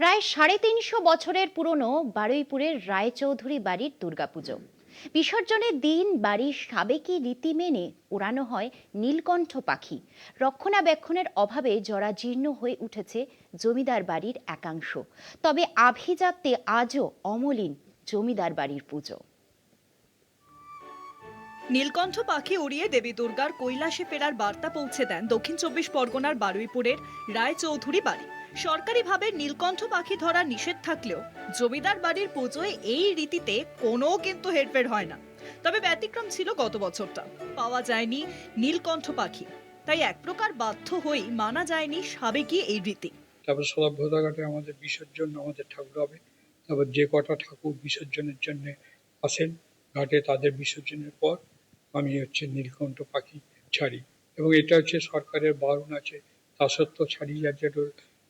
প্রায় সাড়ে তিনশো বছরের পুরনো বারুইপুরের রায়চৌধুরী বাড়ির দুর্গাপুজো। বিসর্জনের দিন বাড়ির সাবেকি রীতি মেনে উড়ানো হয় নীলকণ্ঠ পাখি। রক্ষণাবেক্ষণের অভাবে জরাজীর্ণ হয়ে উঠেছে জমিদার বাড়ির একাংশ। তবে আভিজাত্যে আজও অমলিন জমিদার বাড়ির পুজো। নীলকণ্ঠ পাখি উড়িয়ে দেবী দুর্গার কৈলাসে ফেরার বার্তা পৌঁছে দেন দক্ষিণ চব্বিশ পরগনার বারুইপুরের রায়চৌধুরী বাড়ি। সরকারিভাবে নীলকণ্ঠ পাখি ধরা নিষেধ থাকলেও জমিদার বাড়ির পুজোয় এই রীতিতে কোনো কিন্তু হেরফের হয় না। তবে ব্যতিক্রম ছিল গত বছরটা। পাওয়া যায়নি নীলকণ্ঠ পাখি। তাই এক প্রকার বাধ্য হয়েই মানা যায়নি সাবেকি এই রীতি। তারপর সদা ঘাটে আমাদের বিসর্জন আমাদের ঠাকুর হবে। তারপর যে কটা ঠাকুর বিসর্জনের জন্য আসেন, ঘাটে তাদের বিসর্জনের পর আমি হচ্ছে নীলকণ্ঠ পাখি ছাড়ি। এবং এটা হচ্ছে সরকারের বারণ আছে। তা সত্ত্বেও ছাড়িয়ে যাচ্ছে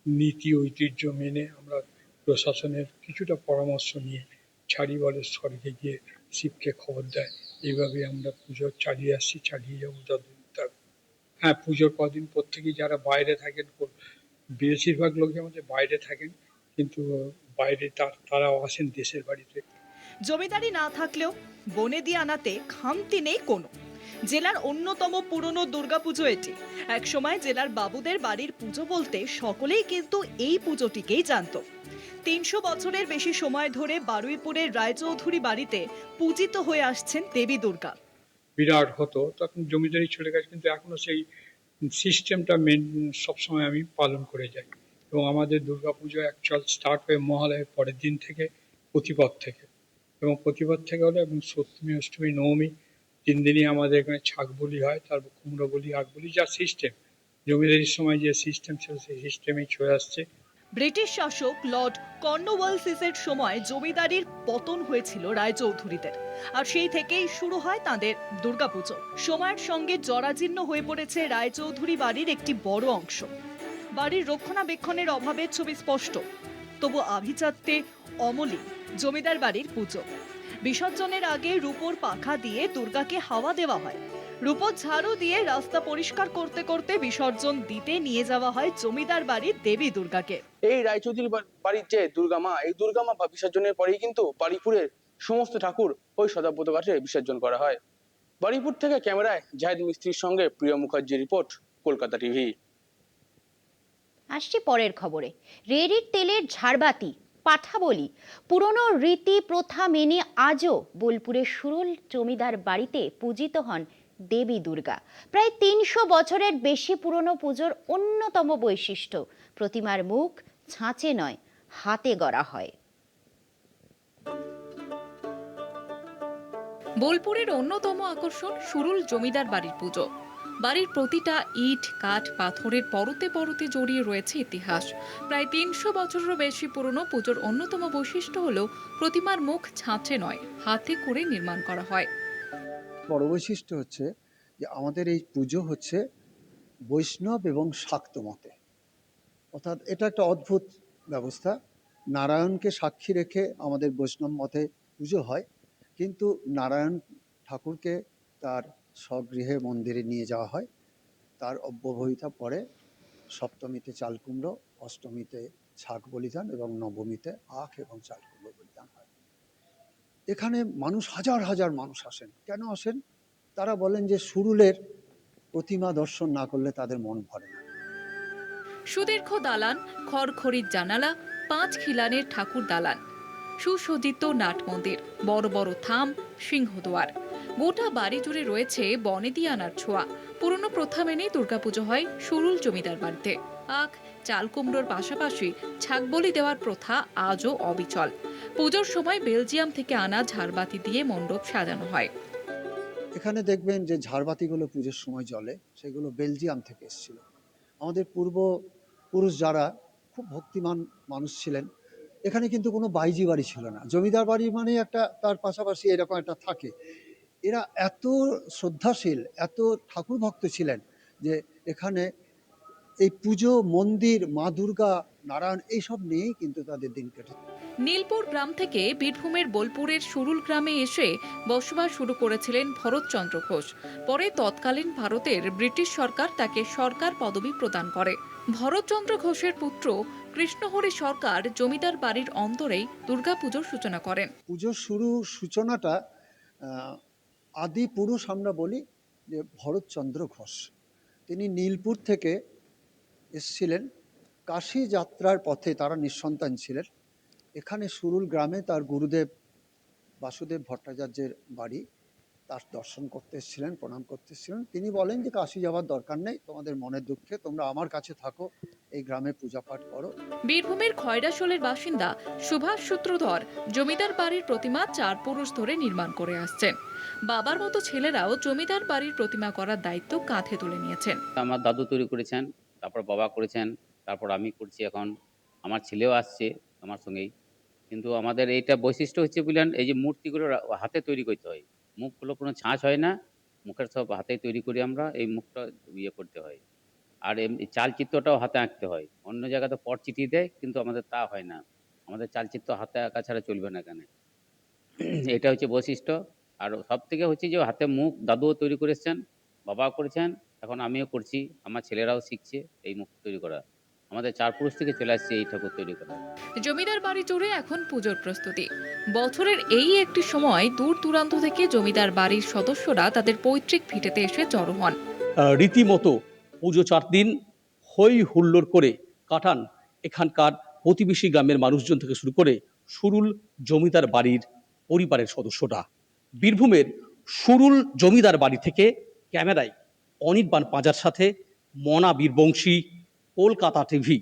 নীতি, ঐতিহ্য মেনে আমরা প্রশাসনের কিছুটা পরামর্শ নিয়ে ছাড়ি বলে স্বর্গে গিয়ে শিবকে খবর দেয়। এইভাবে আমরা পুজো চালিয়ে আসছি চালিয়ে যাব যতদিন থাকবে হ্যাঁ পুজোর কদিন প্রত্যেকেই যারা বাইরে থাকেন বেশিরভাগ লোকই আমাদের বাইরে থাকেন। কিন্তু বাইরে তার, তারাও আসেন দেশের বাড়িতে। জমিদারি না থাকলেও বনে দিয়ে আনাতে খামতি নেই কোনো। জেলার অন্যতম পুরনো দুর্গাপুজো এটি। একসময় জেলার বাবুদের বাড়ির পুজো বলতে সকলেই কিন্তু এই পুজোটিকেই জানত। তিনশো বছরের বেশি সময় ধরে বারুইপুরের রায়চৌধুরী বাড়িতে পূজিত হয়ে আসছেন দেবী দুর্গা। বিরাট হতো, তখন জমিদারি চলে গেছে কিন্তু এখনও সেই সিস্টেমটা মেন সবসময় আমি পালন করে যাই। এবং আমাদের দুর্গাপুজো অ্যাকচুয়াল স্টার্ট হয়ে মহালয়ের পরের দিন থেকে প্রতিপদ থেকে। এবং প্রতিপদ থেকে হলো এবং সপ্তমী, অষ্টমী, নবমী তিন দিনই আমাদের এখানে ছাগ বলি হয়, তারপর কুমড়ো বলি আগ বলি যা সিস্টেম জমিদারির সময় যে সিস্টেম ছিল সেই সিস্টেমেই চলে আসছে। ব্রিটিশ শাসক লর্ড কর্নওয়ালসিসের সময় জমিদারির পতন হয়েছিল রায়চৌধুরীদের। আর সেই থেকেই শুরু হয় তাদের দুর্গাপুজো। সময়ের সঙ্গে জরাজীর্ণ হয়ে পড়েছে রায়চৌধুরী বাড়ির একটি বড় অংশ। বাড়ির রক্ষণাবেক্ষণের অভাবের ছবি স্পষ্ট, তবু আভিজাত্যে অমলি জমিদার বাড়ির পুজো। বিসর্জনের আগে রূপোর পাখা দিয়ে দুর্গাকে হাওয়া দেওয়া হয়। রূপোর ঝাড়ু দিয়ে রাস্তা পরিষ্কার করতে করতে বিসর্জন দিতে নিয়ে যাওয়া হয় জমিদার বাড়ির দেবী দুর্গাকে। এই রায়চৌধুরী বাড়ির যে দুর্গা মা এই দুর্গা মা বিসর্জনের পরেই কিন্তু বাড়িপুরের সমস্ত ঠাকুর ওই সদাব্রত ঘাটে বিসর্জন করা হয়। বাড়িপুর থেকে ক্যামেরায় জাহেদ মিস্ত্রির সঙ্গে প্রিয় মুখার্জি রিপোর্ট কলকাতা টিভি। আসছি পরের খবরে। রেড়ির তেলের ঝাড়বাতি। পাঠা বলি। পুরনো রীতি প্রথা মেনে আজও বোলপুরের সুরুল জমিদার বাড়িতে পূজিত হন দেবী দুর্গা। প্রায় তিনশো বছরের বেশি পুরনো পুজোর অন্যতম বৈশিষ্ট্য, প্রতিমার মুখ ছাঁচে নয়, হাতে গড়া হয়। বোলপুরের অন্যতম আকর্ষণ সুরুল জমিদার বাড়ির পুজো। বাড়ির প্রতিটা ইট, কাঠ, পাথরের পরতে পরতে জড়িয়ে রয়েছে ইতিহাস। প্রায় তিনশো বছরেরও বেশি পুরনো পুজোর অন্যতম বৈশিষ্ট্য হল প্রতিমার মুখ ছাঁচে নয়, হাতে করে নির্মাণ করা হয়। বড় বৈশিষ্ট্য হচ্ছে যে আমাদের এই পুজো হচ্ছে বৈষ্ণব এবং শাক্ত মতে। অর্থাৎ এটা একটা অদ্ভুত ব্যবস্থা। নারায়ণকে সাক্ষী রেখে আমাদের বৈষ্ণব মতে পুজো হয়, কিন্তু নারায়ণ ঠাকুরকে তার স্বগৃহে মন্দিরে নিয়ে যাওয়া হয়। তার অব্যবহিতা পরে সপ্তমীতে চাল কুমড়ো, অষ্টমীতে ছাগ বলিদান এবং নবমীতে আখ এবং চাল কুমড়ো বলিদান হয়। এখানে মানুষ হাজার হাজার মানুষ আসেন। কেন আসেন? তারা বলেন যে সুরুলের প্রতিমা দর্শন না করলে তাদের মন ভরে না। সুদীর্ঘ দালান, খড়খড়ির জানালা, পাঁচ খিলানের ঠাকুর দালান, সুসজ্জিত নাট মন্দির, বড় বড় থাম, সিংহদুয়ার। গোটা বাড়ি জুড়ে রয়েছে বনেদিয়ানার ছোঁয়া। পুরনো প্রথা মেনেই দুর্গাপুজো হয় সুরুল জমিদার বাড়িতে। আখ, চাল কুমড়োর পাশাপাশি ছাগবলি দেওয়ার প্রথা আজও অবিচল। পুজোর সময় বেলজিয়াম থেকে আনা ঝাড়বাতি দিয়ে মণ্ডপ সাজানো হয়। এখানে দেখবেন যে ঝাড়বাতিগুলো পুজোর সময় জ্বলে, সেগুলো বেলজিয়াম থেকে এসেছিল। আমাদের পূর্ব পুরুষ যারা খুব ভক্তিমান মানুষ ছিলেন, এখানে কিন্তু কোনো বাইজি বাড়ি ছিল না। জমিদার বাড়ি মানে একটা, তার পাশাপাশি এরকম একটা থাকে। এরা এত শ্রদ্ধাশীল এত ঠাকুর ভক্ত ছিলেন যে এখানে এই পুজো মন্দির মা দুর্গা নারায়ণ এইসব নিয়েই কিন্তু তাদের দিন কেটে। নীলপুর গ্রাম থেকে বীরভূমের বোলপুরের সুরুল গ্রামে এসে বসবাস শুরু করেছিলেন ভরতচন্দ্র ঘোষ। পরে তৎকালীন ভারতের ব্রিটিশ সরকার তাকে সরকার পদবি প্রদান করে। ভরতচন্দ্র ঘোষের পুত্র কৃষ্ণহরি সরকার জমিদার বাড়ির অন্তরেই দুর্গাপুজোর সূচনা করেন। পুজোর শুরু সূচনাটা আদি পুরুষ আমরা বলি যে ভরতচন্দ্র ঘোষ। তিনি নীলপুর থেকে এসছিলেন। কাশী যাত্রার পথে তারা নিঃসন্তান ছিলেন। এখানে সুরুল গ্রামে তার গুরুদেব বাসুদেব ভট্টাচার্যের বাড়ি। তার দর্শন করতে এসেছিলেন প্রণাম করতে এসেছিলেন। তিনি বলেন যে কাশি যাওয়ার দরকার নেই তোমাদের মনের দুঃখে তোমরা আমার কাছে থাকো এই গ্রামে পূজা পাঠ করো। বীরভূমের খয়রাশোলের বাসিন্দা সুভাষ সূত্রধর জমিদার বাড়ির প্রতিমা চার পুরুষ ধরে নির্মাণ করে আসছেন বাবার মতো ছেলেরাও জমিদার বাড়ির প্রতিমা করার দায়িত্ব কাঁধে তুলে নিয়েছেন। আমার দাদু তৈরি করেছেন তারপর বাবা করেছেন তারপর আমি করছি এখন আমার ছেলেও আসছে আমার সঙ্গেই। কিন্তু আমাদের এইটা বৈশিষ্ট্য হচ্ছে বুঝলেন এই যে মূর্তিগুলো হাতে তৈরি করতে হয়। মুখগুলো কোনো ছাঁচ হয় না, মুখের সব হাতে তৈরি করি আমরা, এই মুখটা ইয়ে করতে হয়। আর এমনি চালচিত্রটাও হাতে আঁকতে হয়। অন্য জায়গাতে পট চিঠিয়ে দেয়, কিন্তু আমাদের তা হয় না। আমাদের চালচিত্র হাতে আঁকা ছাড়া চলবে না এখানে এটা হচ্ছে বৈশিষ্ট্য। আর সব থেকে হচ্ছে যে হাতে মুখ দাদুও তৈরি করেছেন, বাবাও করেছেন, এখন আমিও করছি, আমার ছেলেরাও শিখছে এই মুখ তৈরি করা। আমাদের চার পুরুষ থেকে চলে আসছে এই ঠাকুর তৈরি করা জমিদার বাড়ি জুড়ে এখন পুজোর প্রস্তুতি। বছরের এই একটি সময় দূর দূরান্ত থেকে জমিদার বাড়ির সদস্যরা তাদের পৈতৃক ভিটেতে এসে জড়ো হন। রীতিমতো পুজো চার দিন হই হুল্লোড় করে কাটান এখানকার প্রতিবেশী গ্রামের মানুষজন থেকে শুরু করে সুরুল জমিদার বাড়ির পরিবারের সদস্যরা। বীরভূমের সুরুল জমিদার বাড়ি থেকে ক্যামেরায় অনির্বাণ পাঁজার সাথে মনা বীরবংশী কলকাতা টিভি